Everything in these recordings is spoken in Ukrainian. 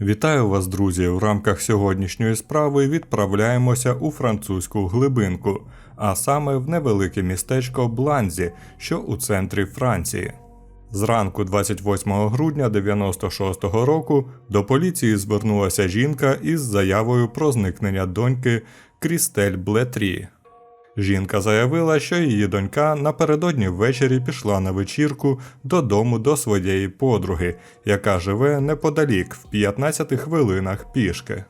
Вітаю вас, друзі! В рамках сьогоднішньої справи відправляємося у французьку глибинку, а саме в невелике містечко Бланзі, що у центрі Франції. Зранку 28 грудня 96-го року до поліції звернулася жінка із заявою про зникнення доньки Крістель Блетрі. Жінка заявила, що її донька напередодні ввечері пішла на вечірку додому до своєї подруги, яка живе неподалік в 15 хвилинах пішки.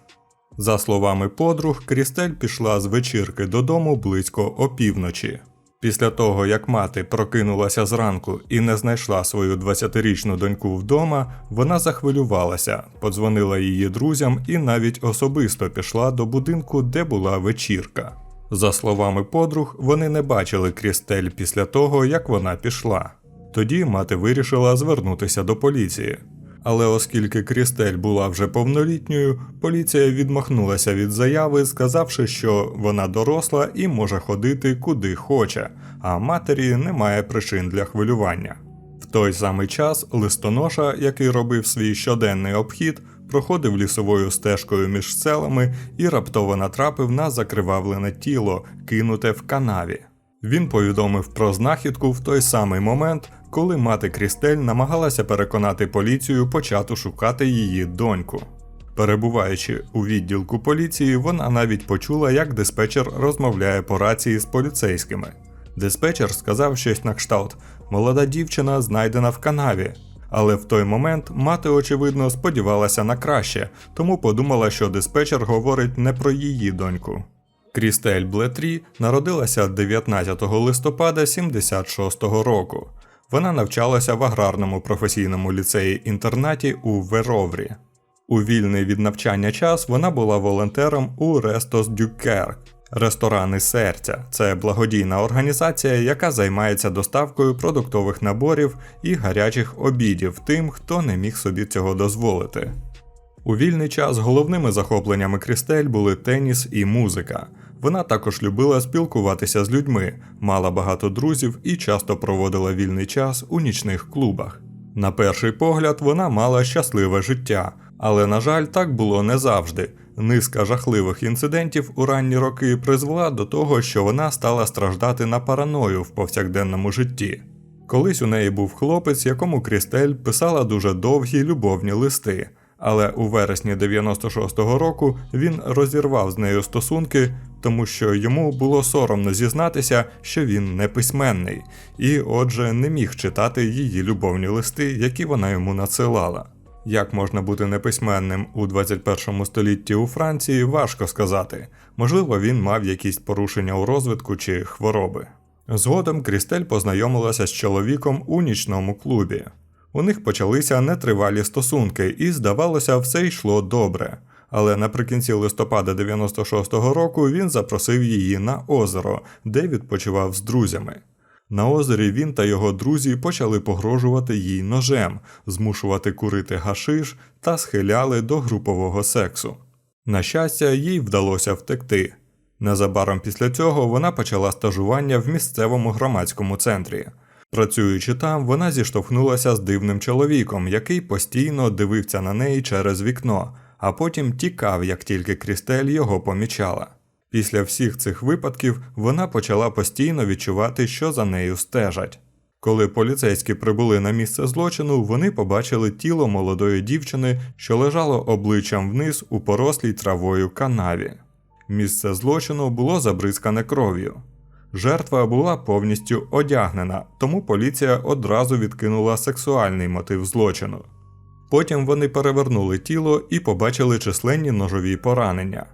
За словами подруг, Крістель пішла з вечірки додому близько опівночі. Після того, як мати прокинулася зранку і не знайшла свою 20-річну доньку вдома, вона захвилювалася, подзвонила її друзям і навіть особисто пішла до будинку, де була вечірка. За словами подруг, вони не бачили Крістель після того, як вона пішла. Тоді мати вирішила звернутися до поліції. Але оскільки Крістель була вже повнолітньою, поліція відмахнулася від заяви, сказавши, що вона доросла і може ходити куди хоче, а матері немає причин для хвилювання. В той самий час листоноша, який робив свій щоденний обхід, проходив лісовою стежкою між селами і раптово натрапив на закривавлене тіло, кинуте в канаві. Він повідомив про знахідку в той самий момент, коли мати Крістель намагалася переконати поліцію почати шукати її доньку. Перебуваючи у відділку поліції, вона навіть почула, як диспетчер розмовляє по рації з поліцейськими. Диспетчер сказав щось на кшталт: молода дівчина знайдена в канаві. Але в той момент мати, очевидно, сподівалася на краще, тому подумала, що диспетчер говорить не про її доньку. Крістель Блетрі народилася 19 листопада 76-го року. Вона навчалася в аграрному професійному ліцеї-інтернаті у Вероврі. У вільний від навчання час вона була волонтером у Рестос Дюкер, Ресторани серця це благодійна організація, яка займається доставкою продуктових наборів і гарячих обідів тим, хто не міг собі цього дозволити. У вільний час головними захопленнями Крістель були теніс і музика. Вона також любила спілкуватися з людьми, мала багато друзів і часто проводила вільний час у нічних клубах. На перший погляд, вона мала щасливе життя, але, на жаль, так було не завжди. Низка жахливих інцидентів у ранні роки призвела до того, що вона стала страждати на параною в повсякденному житті. Колись у неї був хлопець, якому Крістель писала дуже довгі любовні листи, але у вересні 96-го року він розірвав з нею стосунки, тому що йому було соромно зізнатися, що він не письменний, і отже не міг читати її любовні листи, які вона йому надсилала. Як можна бути неписьменним у 21 столітті у Франції, важко сказати. Можливо, він мав якісь порушення у розвитку чи хвороби. Згодом Крістель познайомилася з чоловіком у нічному клубі. У них почалися нетривалі стосунки, і, здавалося, все йшло добре. Але наприкінці листопада 96-го року він запросив її на озеро, де відпочивав з друзями. На озері він та його друзі почали погрожувати їй ножем, змушувати курити гашиш та схиляли до групового сексу. На щастя, їй вдалося втекти. Незабаром після цього вона почала стажування в місцевому громадському центрі. Працюючи там, вона зіштовхнулася з дивним чоловіком, який постійно дивився на неї через вікно, а потім тікав, як тільки Крістель його помічала. Після всіх цих випадків вона почала постійно відчувати, що за нею стежать. Коли поліцейські прибули на місце злочину, вони побачили тіло молодої дівчини, що лежало обличчям вниз у порослій травою канаві. Місце злочину було забризкане кров'ю. Жертва була повністю одягнена, тому поліція одразу відкинула сексуальний мотив злочину. Потім вони перевернули тіло і побачили численні ножові поранення.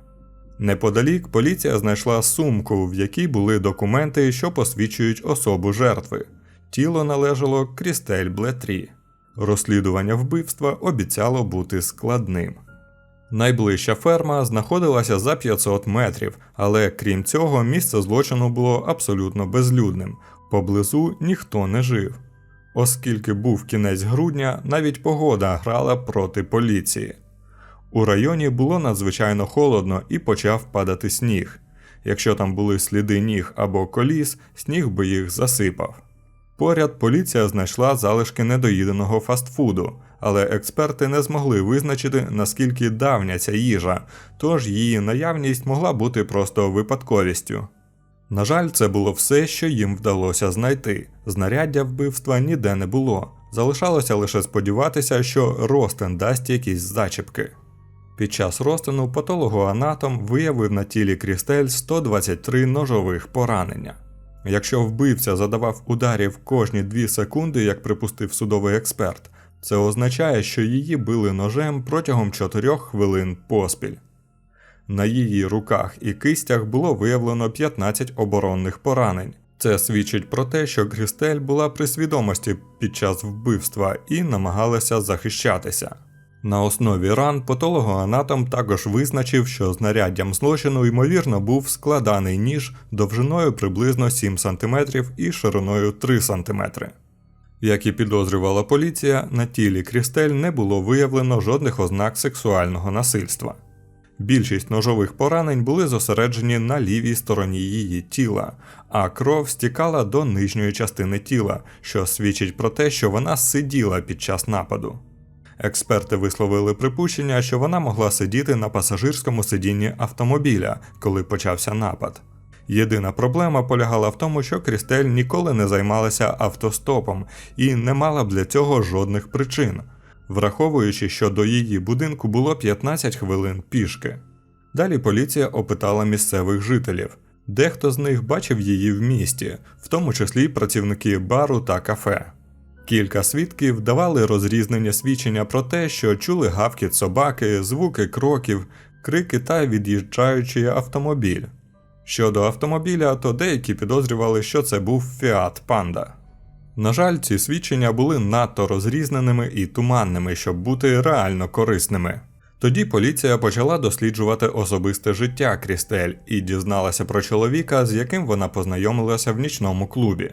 Неподалік поліція знайшла сумку, в якій були документи, що посвідчують особу жертви. Тіло належало Крістель Блетрі. Розслідування вбивства обіцяло бути складним. Найближча ферма знаходилася за 500 метрів, але крім цього, місце злочину було абсолютно безлюдним, поблизу ніхто не жив. Оскільки був кінець грудня, навіть погода грала проти поліції. У районі було надзвичайно холодно і почав падати сніг. Якщо там були сліди ніг або коліс, сніг би їх засипав. Поряд поліція знайшла залишки недоїденого фастфуду, Але експерти не змогли визначити, наскільки давня ця їжа, тож її наявність могла бути просто випадковістю. На жаль, це було все, що їм вдалося знайти. Знаряддя вбивства ніде не було. Залишалося лише сподіватися, що Ростен дасть якісь зачіпки. Під час розтину патологоанатом виявив на тілі Крістель 123 ножових поранення. Якщо вбивця задавав ударів кожні 2 секунди, як припустив судовий експерт, це означає, що її били ножем протягом 4 хвилин поспіль. На її руках і кистях було виявлено 15 оборонних поранень. Це свідчить про те, що Крістель була при свідомості під час вбивства і намагалася захищатися. На основі ран патологоанатом також визначив, що знаряддям злочину ймовірно був складаний ніж довжиною приблизно 7 см і шириною 3 см. Як і підозрювала поліція, на тілі Крістель не було виявлено жодних ознак сексуального насильства. Більшість ножових поранень були зосереджені на лівій стороні її тіла, а кров стікала до нижньої частини тіла, що свідчить про те, що вона сиділа під час нападу. Експерти висловили припущення, що вона могла сидіти на пасажирському сидінні автомобіля, коли почався напад. Єдина проблема полягала в тому, що Крістель ніколи не займалася автостопом і не мала б для цього жодних причин, враховуючи, що до її будинку було 15 хвилин пішки. Далі поліція опитала місцевих жителів. Дехто з них бачив її в місті, в тому числі працівники бару та кафе. Кілька свідків давали розрізнення свідчення про те, що чули гавкіт собаки, звуки кроків, крики та від'їжджаючий автомобіль. Щодо автомобіля, то деякі підозрювали, що це був Fiat Panda. На жаль, ці свідчення були надто розрізненими і туманними, щоб бути реально корисними. Тоді поліція почала досліджувати особисте життя Крістель і дізналася про чоловіка, з яким вона познайомилася в нічному клубі.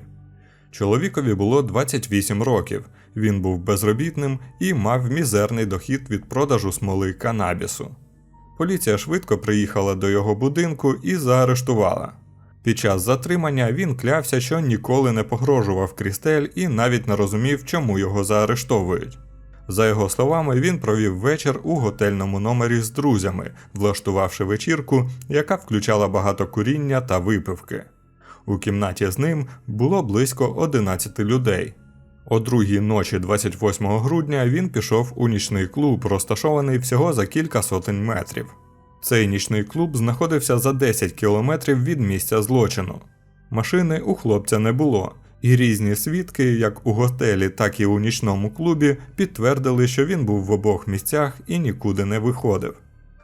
Чоловікові було 28 років, він був безробітним і мав мізерний дохід від продажу смоли канабісу. Поліція швидко приїхала до його будинку і заарештувала. Під час затримання він клявся, що ніколи не погрожував Крістель і навіть не розумів, чому його заарештовують. За його словами, він провів вечір у готельному номері з друзями, влаштувавши вечірку, яка включала багато куріння та випивки. У кімнаті з ним було близько 11 людей. О другій ночі 28 грудня він пішов у нічний клуб, розташований всього за кілька сотень метрів. Цей нічний клуб знаходився за 10 кілометрів від місця злочину. Машини у хлопця не було, і різні свідки, як у готелі, так і у нічному клубі, підтвердили, що він був в обох місцях і нікуди не виходив.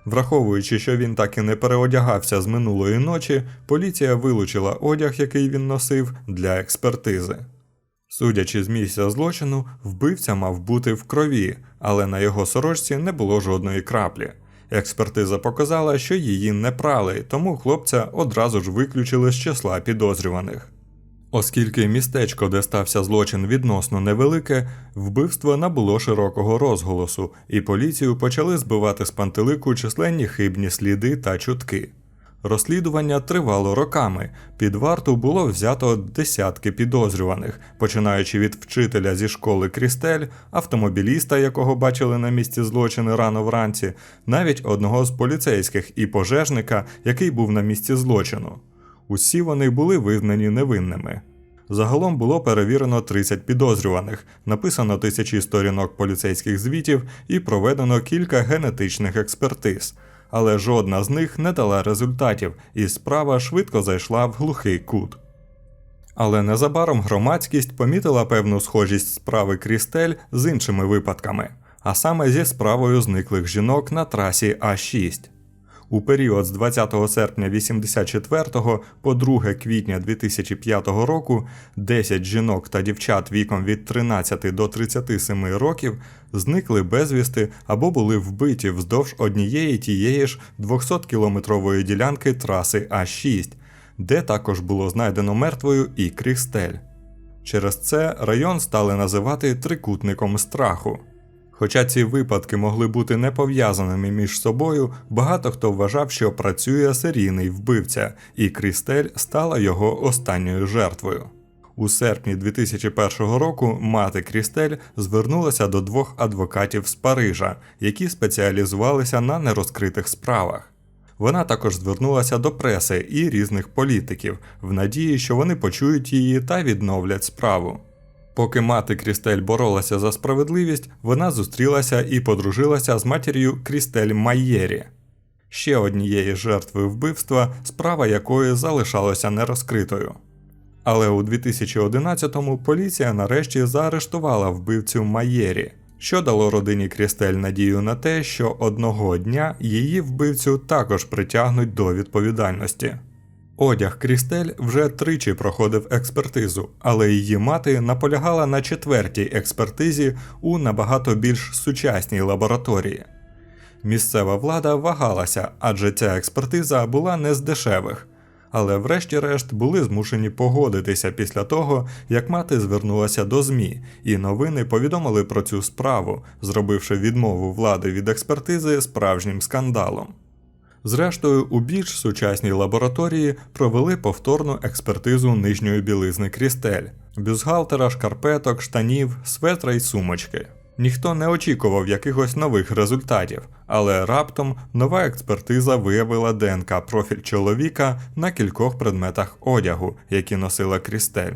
Враховуючи, що він так і не переодягався з минулої ночі, поліція вилучила одяг, який він носив, для експертизи. Судячи з місця злочину, вбивця мав бути в крові, але на його сорочці не було жодної краплі. Експертиза показала, що її не прали, тому хлопця одразу ж виключили з числа підозрюваних. Оскільки містечко, де стався злочин відносно невелике, вбивство набуло широкого розголосу, і поліцію почали збивати з пантелику численні хибні сліди та чутки. Розслідування тривало роками. Під варту було взято десятки підозрюваних, починаючи від вчителя зі школи Крістель, автомобіліста, якого бачили на місці злочину рано вранці, навіть одного з поліцейських і пожежника, який був на місці злочину. Усі вони були визнані невинними. Загалом було перевірено 30 підозрюваних, написано тисячі сторінок поліцейських звітів і проведено кілька генетичних експертиз, але жодна з них не дала результатів, і справа швидко зайшла в глухий кут. Але незабаром громадськість помітила певну схожість справи Крістель з іншими випадками, а саме зі справою зниклих жінок на трасі А6. У період з 20 серпня 84 по 2 квітня 2005 року 10 жінок та дівчат віком від 13 до 37 років зникли безвісти або були вбиті вздовж однієї тієї ж 200-кілометрової ділянки траси А6, де також було знайдено мертвою і Крістель. Через це район стали називати трикутником страху. Хоча ці випадки могли бути не пов'язаними між собою, багато хто вважав, що працює серійний вбивця, і Крістель стала його останньою жертвою. У серпні 2001 року мати Крістель звернулася до двох адвокатів з Парижа, які спеціалізувалися на нерозкритих справах. Вона також звернулася до преси і різних політиків в надії, що вони почують її та відновлять справу. Поки мати Крістель боролася за справедливість, вона зустрілася і подружилася з матір'ю Крістель Майєрі, ще однієї жертви вбивства, справа якої залишалася нерозкритою. Але у 2011-му поліція нарешті заарештувала вбивцю Майєрі, що дало родині Крістель надію на те, що одного дня її вбивцю також притягнуть до відповідальності. Одяг Крістель вже тричі проходив експертизу, але її мати наполягала на четвертій експертизі у набагато більш сучасній лабораторії. Місцева влада вагалася, адже ця експертиза була не з дешевих, але врешті-решт були змушені погодитися після того, як мати звернулася до ЗМІ, і новини повідомили про цю справу, зробивши відмову влади від експертизи справжнім скандалом. Зрештою, у більш сучасній лабораторії провели повторну експертизу нижньої білизни Крістель, бюзгалтера, шкарпеток, штанів, светра й сумочки. Ніхто не очікував якихось нових результатів, але раптом нова експертиза виявила ДНК профіль чоловіка на кількох предметах одягу, які носила Крістель.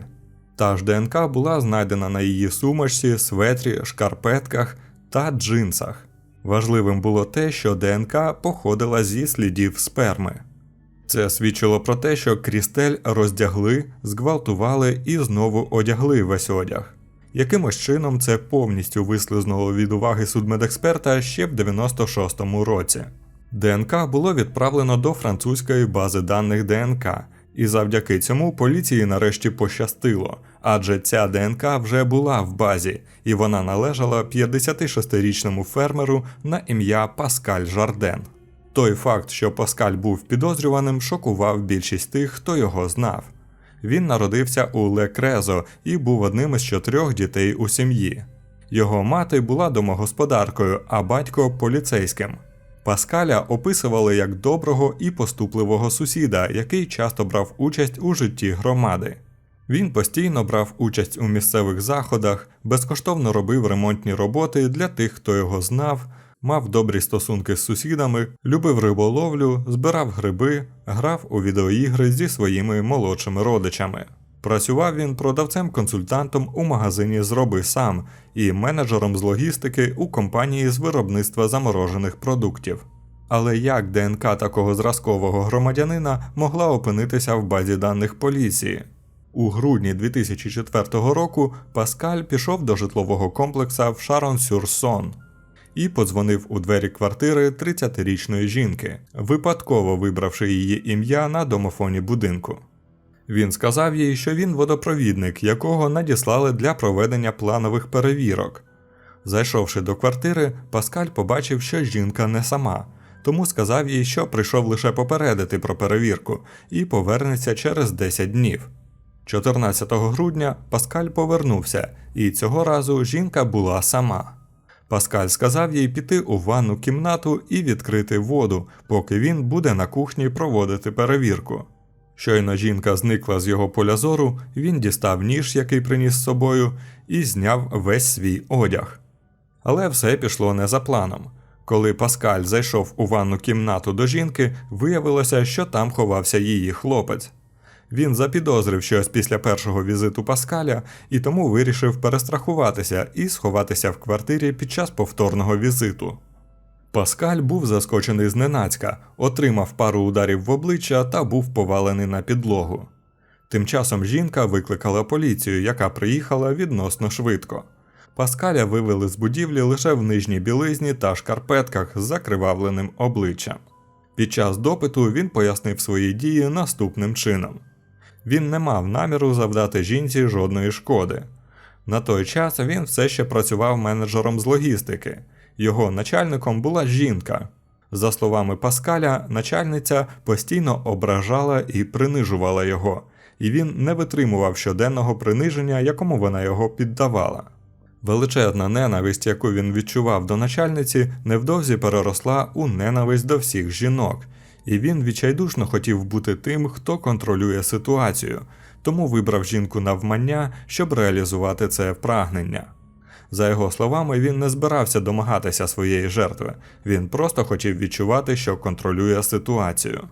Та ж ДНК була знайдена на її сумочці, светрі, шкарпетках та джинсах. Важливим було те, що ДНК походила зі слідів сперми. Це свідчило про те, що Крістель роздягли, зґвалтували і знову одягли весь одяг. Якимось чином це повністю вислизнуло від уваги судмедексперта ще в 96-му році. ДНК було відправлено до французької бази даних ДНК, і завдяки цьому поліції нарешті пощастило, адже ця ДНК вже була в базі, і вона належала 56-річному фермеру на ім'я Паскаль Жарден. Той факт, що Паскаль був підозрюваним, шокував більшість тих, хто його знав. Він народився у Лекрезо і був одним із чотирьох дітей у сім'ї. Його мати була домогосподаркою, а батько поліцейським. Паскаля описували як доброго і поступливого сусіда, який часто брав участь у житті громади. Він постійно брав участь у місцевих заходах, безкоштовно робив ремонтні роботи для тих, хто його знав, мав добрі стосунки з сусідами, любив риболовлю, збирав гриби, грав у відеоігри зі своїми молодшими родичами. Працював він продавцем-консультантом у магазині Зроби сам і менеджером з логістики у компанії з виробництва заморожених продуктів. Але як ДНК такого зразкового громадянина могла опинитися в базі даних поліції? У грудні 2004 року Паскаль пішов до житлового комплекса в Шарон-Сюрсон і подзвонив у двері квартири 30-річної жінки, випадково вибравши її ім'я на домофоні будинку. Він сказав їй, що він водопровідник, якого надіслали для проведення планових перевірок. Зайшовши до квартири, Паскаль побачив, що жінка не сама, тому сказав їй, що прийшов лише попередити про перевірку і повернеться через 10 днів. 14 грудня Паскаль повернувся, і цього разу жінка була сама. Паскаль сказав їй піти у ванну кімнату і відкрити воду, поки він буде на кухні проводити перевірку. Щойно жінка зникла з його поля зору, він дістав ніж, який приніс з собою, і зняв весь свій одяг. Але все пішло не за планом. Коли Паскаль зайшов у ванну кімнату до жінки, виявилося, що там ховався її хлопець. Він запідозрив щось після першого візиту Паскаля і тому вирішив перестрахуватися і сховатися в квартирі під час повторного візиту. Паскаль був заскочений зненацька, отримав пару ударів в обличчя та був повалений на підлогу. Тим часом жінка викликала поліцію, яка приїхала відносно швидко. Паскаля вивели з будівлі лише в нижній білизні та шкарпетках з закривавленим обличчям. Під час допиту він пояснив свої дії наступним чином: він не мав наміру завдати жінці жодної шкоди. На той час він все ще працював менеджером з логістики. Його начальником була жінка. За словами Паскаля, начальниця постійно ображала і принижувала його, і він не витримував щоденного приниження, якому вона його піддавала. Величезна ненависть, яку він відчував до начальниці, невдовзі переросла у ненависть до всіх жінок, і він відчайдушно хотів бути тим, хто контролює ситуацію, тому вибрав жінку навмання, щоб реалізувати це прагнення. За його словами, він не збирався домагатися своєї жертви, він просто хотів відчувати, що контролює ситуацію.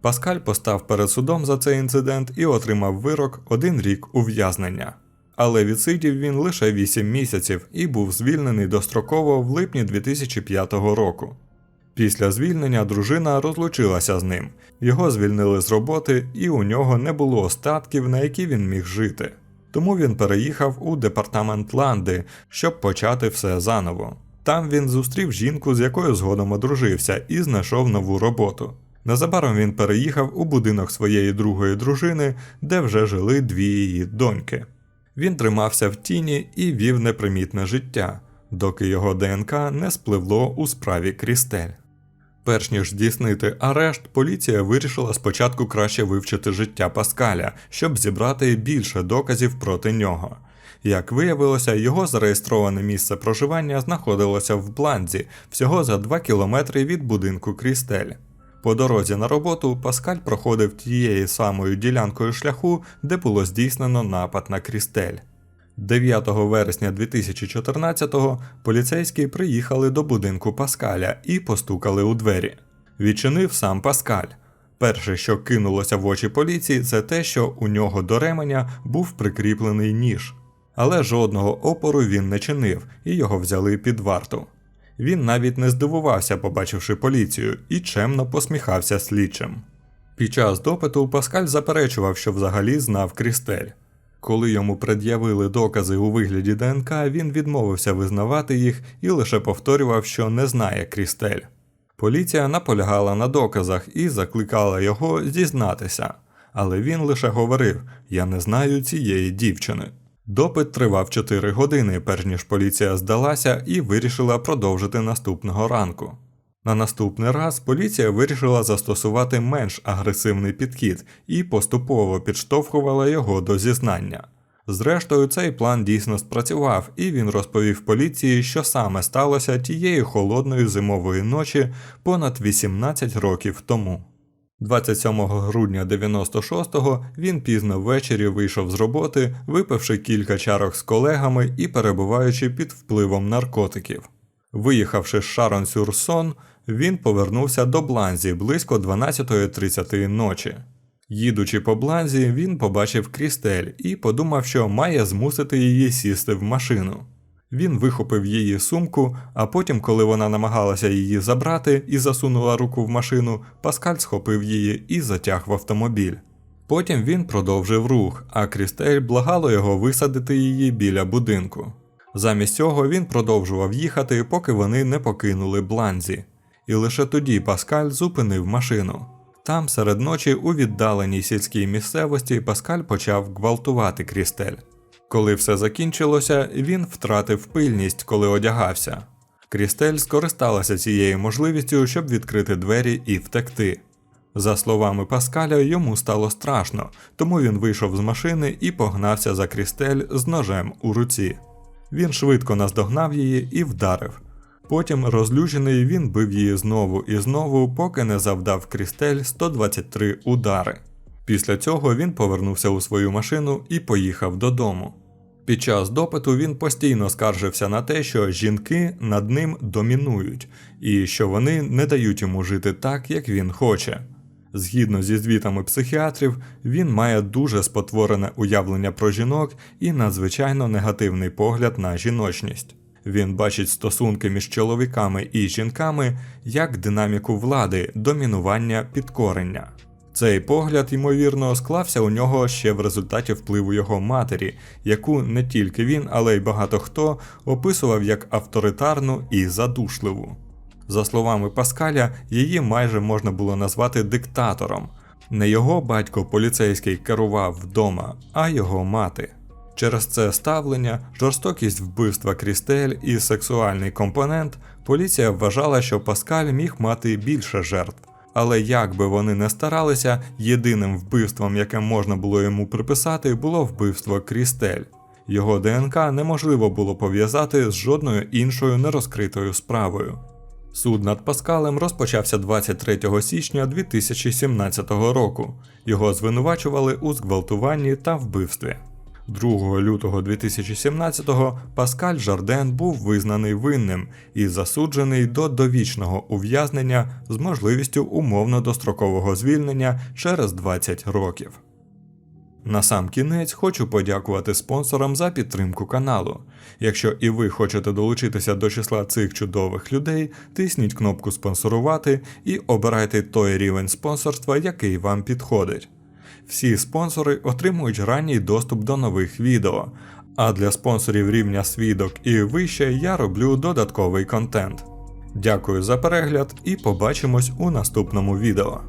Паскаль постав перед судом за цей інцидент і отримав вирок один рік ув'язнення. Але відсидів він лише 8 місяців і був звільнений достроково в липні 2005 року. Після звільнення дружина розлучилася з ним, його звільнили з роботи, і у нього не було остатків, на які він міг жити. Тому він переїхав у департамент Ланди, щоб почати все заново. Там він зустрів жінку, з якою згодом одружився, і знайшов нову роботу. Незабаром він переїхав у будинок своєї другої дружини, де вже жили дві її доньки. Він тримався в тіні і вів непримітне життя, доки його ДНК не спливло у справі Крістель. Перш ніж здійснити арешт, поліція вирішила спочатку краще вивчити життя Паскаля, щоб зібрати більше доказів проти нього. Як виявилося, його зареєстроване місце проживання знаходилося в Бланзі, всього за 2 кілометри від будинку Крістель. По дорозі на роботу Паскаль проходив тією самою ділянкою шляху, де було здійснено напад на Крістель. 9 вересня 2014-го поліцейські приїхали до будинку Паскаля і постукали у двері. Відчинив сам Паскаль. Перше, що кинулося в очі поліції, це те, що у нього до ременя був прикріплений ніж. Але жодного опору він не чинив, і його взяли під варту. Він навіть не здивувався, побачивши поліцію, і чемно посміхався слідчим. Під час допиту Паскаль заперечував, що взагалі знав Крістель. Коли йому пред'явили докази у вигляді ДНК, він відмовився визнавати їх і лише повторював, що не знає Крістель. Поліція наполягала на доказах і закликала його зізнатися, але він лише говорив: Я не знаю цієї дівчини. Допит тривав 4 години, перш ніж поліція здалася і вирішила продовжити наступного ранку. На наступний раз поліція вирішила застосувати менш агресивний підхід і поступово підштовхувала його до зізнання. Зрештою, цей план дійсно спрацював, і він розповів поліції, що саме сталося тієї холодної зимової ночі понад 18 років тому. 27 грудня 96-го він пізно ввечері вийшов з роботи, випивши кілька чарок з колегами і перебуваючи під впливом наркотиків. Виїхавши з Шарон Сюрсон, він повернувся до Бланзі близько 12.30 ночі. Їдучи по Бланзі, він побачив Крістель і подумав, що має змусити її сісти в машину. Він вихопив її сумку, а потім, коли вона намагалася її забрати і засунула руку в машину, Паскаль схопив її і затяг в автомобіль. Потім він продовжив рух, а Крістель благало його висадити її біля будинку. Замість цього він продовжував їхати, поки вони не покинули Бланзі. І лише тоді Паскаль зупинив машину. Там, серед ночі, у віддаленій сільській місцевості, Паскаль почав гвалтувати Крістель. Коли все закінчилося, він втратив пильність, коли одягався. Крістель скористалася цією можливістю, щоб відкрити двері і втекти. За словами Паскаля, йому стало страшно, тому він вийшов з машини і погнався за Крістель з ножем у руці. Він швидко наздогнав її і вдарив. Потім, розлючений, він бив її знову і знову, поки не завдав Крістель 123 удари. Після цього він повернувся у свою машину і поїхав додому. Під час допиту він постійно скаржився на те, що жінки над ним домінують, і що вони не дають йому жити так, як він хоче. Згідно зі звітами психіатрів, він має дуже спотворене уявлення про жінок і надзвичайно негативний погляд на жіночність. Він бачить стосунки між чоловіками і жінками як динаміку влади, домінування, підкорення. Цей погляд, ймовірно, склався у нього ще в результаті впливу його матері, яку не тільки він, але й багато хто описував як авторитарну і задушливу. За словами Паскаля, її майже можна було назвати диктатором. Не його батько поліцейський керував вдома, а його мати. Через це ставлення, жорстокість вбивства Крістель і сексуальний компонент, поліція вважала, що Паскаль міг мати більше жертв. Але як би вони не старалися, єдиним вбивством, яке можна було йому приписати, було вбивство Крістель. Його ДНК неможливо було пов'язати з жодною іншою нерозкритою справою. Суд над Паскалем розпочався 23 січня 2017 року. Його звинувачували у зґвалтуванні та вбивстві. 2 лютого 2017-го Паскаль Жарден був визнаний винним і засуджений до довічного ув'язнення з можливістю умовно дострокового звільнення через 20 років. На сам кінець хочу подякувати спонсорам за підтримку каналу. Якщо і ви хочете долучитися до числа цих чудових людей, тисніть кнопку спонсорувати і обирайте той рівень спонсорства, який вам підходить. Всі спонсори отримують ранній доступ до нових відео. А для спонсорів рівня свідок і вище я роблю додатковий контент. Дякую за перегляд і побачимось у наступному відео.